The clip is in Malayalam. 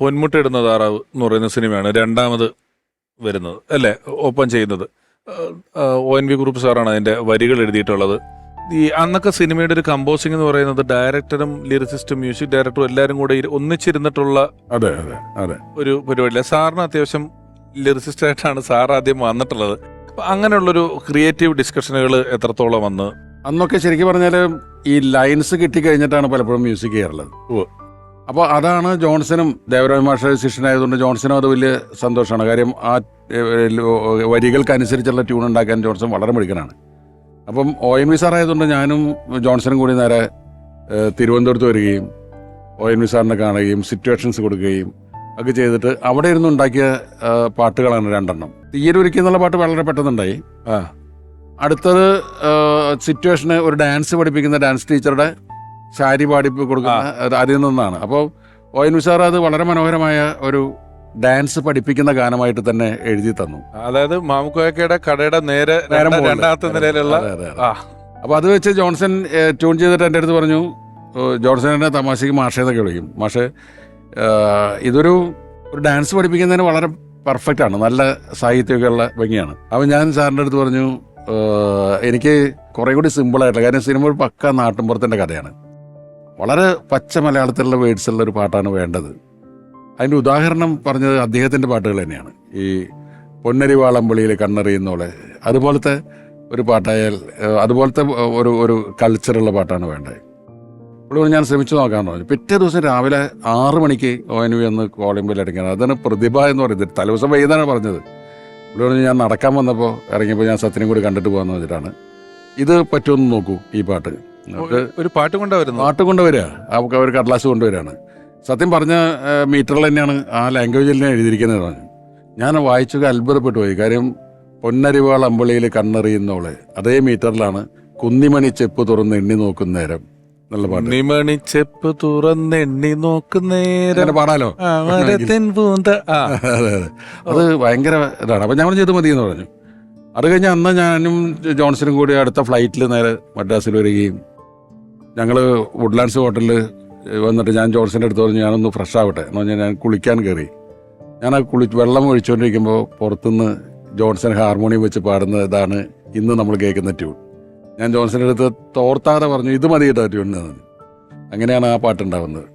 പൊന്മുട്ടയിടുന്ന താറാവ് എന്ന് പറയുന്ന സിനിമയാണ് രണ്ടാമത് വരുന്നത് അല്ലേ? ഓപ്പൺ ചെയ്യുന്നത്. ഒ എൻ വി ഗ്രൂപ്പ് സാറാണ് അതിന്റെ വരികൾ എഴുതിയിട്ടുള്ളത്. ഈ അന്നൊക്കെ സിനിമയുടെ ഒരു കമ്പോസിംഗ് എന്ന് പറയുന്നത് ഡയറക്ടറും ലിറിസിസ്റ്റും മ്യൂസിക് ഡയറക്ടറും എല്ലാവരും കൂടെ ഒന്നിച്ചിരുന്നിട്ടുള്ള അതെ അതെ അതെ. ഒരു പരിപാടിയില്ല. സാറിന് അത്യാവശ്യം ലിറിസിസ്റ്റ് ആയിട്ടാണ് സാർ ആദ്യം വന്നിട്ടുള്ളത്. അപ്പൊ അങ്ങനെയുള്ളൊരു ക്രിയേറ്റീവ് ഡിസ്കഷനുകൾ എത്രത്തോളം വന്ന്? അന്നൊക്കെ ശരിക്കും പറഞ്ഞാൽ ഈ ലൈൻസ് കിട്ടിക്കഴിഞ്ഞിട്ടാണ് പലപ്പോഴും മ്യൂസിക് ചെയ്യാറുള്ളത്. അപ്പോൾ അതാണ് ജോൺസനും ദേവരാജ് മാഷ ശിഷ്യനായതുകൊണ്ട് ജോൺസനും അത് വലിയ സന്തോഷമാണ്. കാര്യം ആ വരികൾക്കനുസരിച്ചുള്ള ട്യൂൺ ഉണ്ടാക്കാൻ ജോൺസൺ വളരെ മിടുക്കനാണ്. അപ്പം ഒ എൻ വി സാർ ആയതുകൊണ്ട് ഞാനും ജോൺസനും കൂടി നേരെ തിരുവനന്തപുരത്ത് വരികയും ഒ എൻ വി സാറിനെ കാണുകയും സിറ്റുവേഷൻസ് കൊടുക്കുകയും ഒക്കെ ചെയ്തിട്ട് അവിടെ ഇരുന്ന് ഉണ്ടാക്കിയ പാട്ടുകളാണ് രണ്ടെണ്ണം. തീരൊരുക്കി എന്നുള്ള പാട്ട് വളരെ പെട്ടെന്നുണ്ടായി. അടുത്തത് സിറ്റുവേഷന് ഒരു ഡാൻസ് പഠിപ്പിക്കുന്ന ഡാൻസ് ടീച്ചറുടെ ശാരി പാടിപ്പ് കൊടുക്കുന്ന അത് അതിൽ നിന്നാണ്. അപ്പോൾ ഒ എൻ ഉഷാർ അത് വളരെ മനോഹരമായ ഒരു ഡാൻസ് പഠിപ്പിക്കുന്ന ഗാനമായിട്ട് തന്നെ എഴുതി തന്നു. അതായത് മാമുക്കോയക്കയുടെ കടയുടെ നേരെ രണ്ടാമത്തെ നിലയിലുള്ള അപ്പോൾ അത് വെച്ച് ജോൺസൺ ട്യൂൺ ചെയ്തിട്ട് എന്റെ അടുത്ത് പറഞ്ഞു ജോൺസൺ എന്നെ തമാശയ്ക്ക് മാഷേ എന്നൊക്കെ വിളിക്കും. മാഷേ ഇതൊരു ഒരു ഡാൻസ് പഠിപ്പിക്കുന്നതിന് വളരെ പെർഫെക്റ്റ് ആണ്. നല്ല സാഹിത്യമൊക്കെ ഉള്ള ഭംഗിയാണ്. അപ്പോൾ ഞാൻ സാറിന്റെ അടുത്ത് പറഞ്ഞു എനിക്ക് കുറേ കൂടി സിമ്പിളായിട്ടുള്ള കാര്യം സിനിമ ഒരു പക്ക നാട്ടിൻപുറത്തിന്റെ കഥയാണ്. വളരെ പച്ച മലയാളത്തിലുള്ള വേർഡ്സുള്ള ഒരു പാട്ടാണ് വേണ്ടത്. അതിന്റെ ഉദാഹരണം പറഞ്ഞത് അദ്ദേഹത്തിന്റെ പാട്ടുകൾ തന്നെയാണ്. ഈ പൊന്നരി വാളമ്പളിയിൽ കണ്ണറിയുന്നോളെ അതുപോലത്തെ ഒരു പാട്ടായാൽ അതുപോലത്തെ ഒരു ഒരു കൾച്ചറുള്ള പാട്ടാണ് വേണ്ടത്. ഇപ്പോൾ ഞാൻ ശ്രമിച്ചു നോക്കാമെന്ന് പറഞ്ഞു. പിറ്റേ ദിവസം രാവിലെ ആറ് മണിക്ക് ഒ എൻ വി ഒന്ന് കോളിംബിൽ അടിക്കണം അതാണ് പ്രതിഭ എന്ന് പറയുന്നത്. തലേദിവസം വൈകുന്നേരം പറഞ്ഞത്. ഇവിടെ പറഞ്ഞു ഞാൻ നടക്കാൻ വന്നപ്പോൾ ഇറങ്ങിയപ്പോൾ ഞാൻ സത്യനും കൂടി കണ്ടിട്ട് പോകാമെന്ന് വെച്ചിട്ടാണ് ഇത് പറ്റുമെന്ന് നോക്കൂ ഈ പാട്ട്. ഒരു പാട്ട് കൊണ്ടുവരുന്നു. പാട്ട് കൊണ്ടുവരിക. അവർക്ക് അവർ കടലാസ് കൊണ്ടുവരികയാണ്. സത്യം പറഞ്ഞ മീറ്ററിൽ തന്നെയാണ് ആ ലാംഗ്വേജിൽ തന്നെ എഴുതിയിരിക്കുന്നത് പറഞ്ഞു. ഞാൻ വായിച്ചൊക്കെ അത്ഭുതപ്പെട്ടു പോയി. കാര്യം പൊന്നരിവാൾ അമ്പളിയിൽ കണ്ണെറിയുന്നോളെ അതേ മീറ്ററിലാണ് കുന്നിമണി ചെപ്പ് തുറന്ന് എണ്ണി നോക്കുന്ന നേരം നല്ല പാട്ട്. ചെപ്പ് തുറന്നെണ്ണി നോക്കുന്നേരം അങ്ങനെ പാടാലോ? അതെ ഭയങ്കര ഇതാണ്. അപ്പൊ ഞാൻ ഇത് മതി എന്ന് പറഞ്ഞു. അത് കഴിഞ്ഞ് അന്ന് ഞാനും ജോൺസണും കൂടി അടുത്ത ഫ്ലൈറ്റിൽ നേരെ മദ്രാസിൽ വരികയും ഞങ്ങൾ വുഡ്ലാൻഡ്സ് ഹോട്ടലിൽ വന്നിട്ട് ഞാൻ ജോൺസിന്റെ അടുത്ത് പറഞ്ഞു ഞാനൊന്ന് ഫ്രഷ് ആവട്ടെ. എന്ന് പറഞ്ഞാൽ ഞാൻ കുളിക്കാൻ കയറി ഞാൻ ആ കുളി വെള്ളം ഒഴിച്ചുകൊണ്ടിരിക്കുമ്പോൾ പുറത്തുനിന്ന് ജോൺസൺ ഹാർമോണിയം വെച്ച് പാടുന്ന ഇതാണ് ഇന്ന് നമ്മൾ കേൾക്കുന്ന ട്യൂൺ ഞാൻ ജോൺസന്റെ അടുത്ത് തോർത്താതെ പറഞ്ഞു ഇത് മതി കേട്ടോ ട്യൂണിന് അങ്ങനെയാണ് ആ പാട്ടുണ്ടാവുന്നത്